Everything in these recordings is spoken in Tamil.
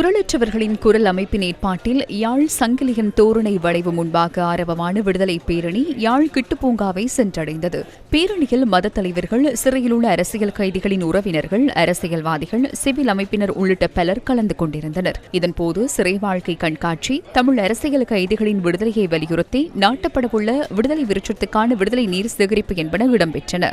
குரலற்றவர்களின் குரல் அமைப்பின் ஏற்பாட்டில் யாழ் சங்கிலியன் தோரணை வளைவு முன்பாக ஆரம்பமான விடுதலை பேரணி யாழ் கிட்டுப்பூங்காவை சென்றடைந்தது. பேரணியில் மத தலைவர்கள் சிறையில் உள்ள அரசியல் கைதிகளின் உறவினர்கள் அரசியல்வாதிகள் சிவில் அமைப்பினர் உள்ளிட்ட பலர் கலந்து கொண்டிருந்தனர். இதன்போது சிறை வாழ்க்கை கண்காட்சி தமிழ் அரசியல் கைதிகளின் விடுதலையை வலியுறுத்தி நாட்டப்படவுள்ள விடுதலை விருட்சத்துக்கான விடுதலை நீர் சேகரிப்பு என்பன இடம்பெற்றன.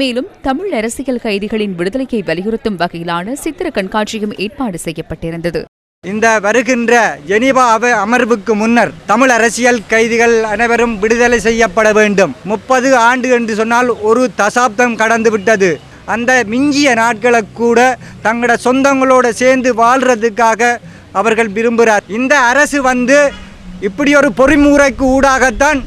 மேலும் தமிழ் அரசியல் கைதிகளின் விடுதலையை வலியுறுத்தும் வகையிலான சித்திர கண்காட்சியும் ஏற்பாடு செய்யப்பட்டிருந்தது. இந்த வருகின்ற ஜெனீவா அவை அமர்வுக்கு முன்னர் தமிழ் அரசியல் கைதிகள் அனைவரும் விடுதலை செய்யப்பட வேண்டும். முப்பது ஆண்டு என்று சொன்னால் ஒரு தசாப்தம் கடந்துவிட்டது அந்த மிஞ்சிய நாட்களை கூட தங்களோட சொந்தங்களோட சேர்ந்து வாழ்றதுக்காக அவர்கள் விரும்புகிறார். இந்த அரசு வந்து இப்படி ஒரு பொறிமுறைக்கு ஊடாகத்தான்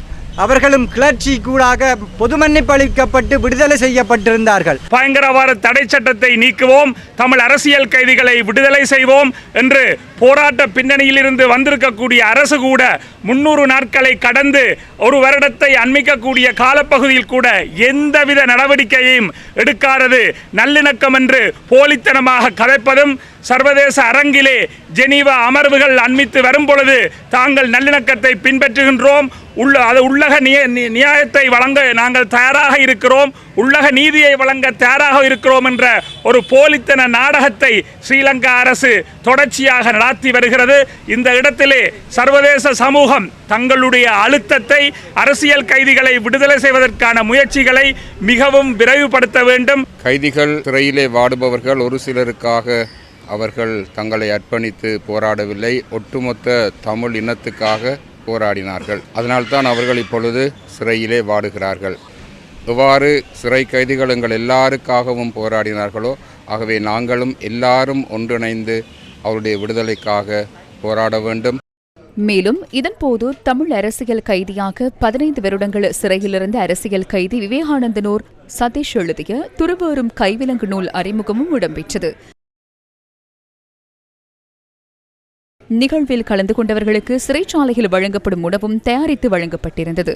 அவர்களும் கிளர்ச்சி கூடாக பொது மன்னிப்பு அளிக்கப்பட்டு விடுதலை செய்யப்பட்டிருந்தார்கள். பயங்கரவாத தடை சட்டத்தை நீக்குவோம் தமிழ் அரசியல் கைதிகளை விடுதலை செய்வோம் என்று போராட்ட பின்னணியிலிருந்து வந்திருக்கக்கூடிய அரசு கூட முன்னூறு நாட்களை கடந்து ஒரு வருடத்தை அண்மிக்கக்கூடிய காலப்பகுதியில் கூட எந்தவித நடவடிக்கையையும் எடுக்காதது நல்லிணக்கம் என்று போலித்தனமாக கதைப்பதும் சர்வதேச அரங்கிலே ஜெனீவா அமர்வுகள் அண்மித்து வரும் பொழுது தாங்கள் நல்லிணக்கத்தை பின்பற்றுகின்றோம். உள்ள அது உள்ளக நிய- நி- நியாயத்தை வழங்க நாங்கள் தயாராக இருக்கிறோம். உள்ளக நீதியை வழங்க தயாராக இருக்கிறோம் என்ற ஒரு போலித்தன நாடகத்தை ஸ்ரீலங்கா அரசு தொடர்ச்சியாக நடாத்தி வருகிறது. இந்த இடத்திலே சர்வதேச சமூகம் தங்களுடைய அழுத்தத்தை அரசியல் கைதிகளை விடுதலை செய்வதற்கான முயற்சிகளை மிகவும் விரைவுபடுத்த வேண்டும். கைதிகள் சிறையிலே வாடுபவர்கள் ஒரு சிலருக்காக அவர்கள் தங்களை அர்ப்பணித்து போராடவில்லை. ஒட்டுமொத்த தமிழ் இனத்துக்காக போராடினார்கள். அதனால்தான் அவர்கள் இப்பொழுது சிறையிலே வாடுகிறார்கள். எவ்வாறு சிறை கைதிகள் எங்கள் எல்லாருக்காகவும் போராடினார்களோ ஆகவே நாங்களும் எல்லாரும் ஒன்றிணைந்து அவருடைய விடுதலைக்காக போராட வேண்டும். மேலும் இதன்போது தமிழ் அரசியல் கைதியாக பதினைந்து வருடங்கள் சிறையிலிருந்த அரசியல் கைதி விவேகானந்தனூர் சதீஷ் எழுதிய துருவேறும் கைவிலங்கு நூல் அறிமுகமும் இடம்பெற்றது. நிகழ்வில் கலந்து கொண்டவர்களுக்கு சிறைச்சாலையில் வழங்கப்படும் உணவும் தயாரித்து வழங்கப்பட்டிருந்தது.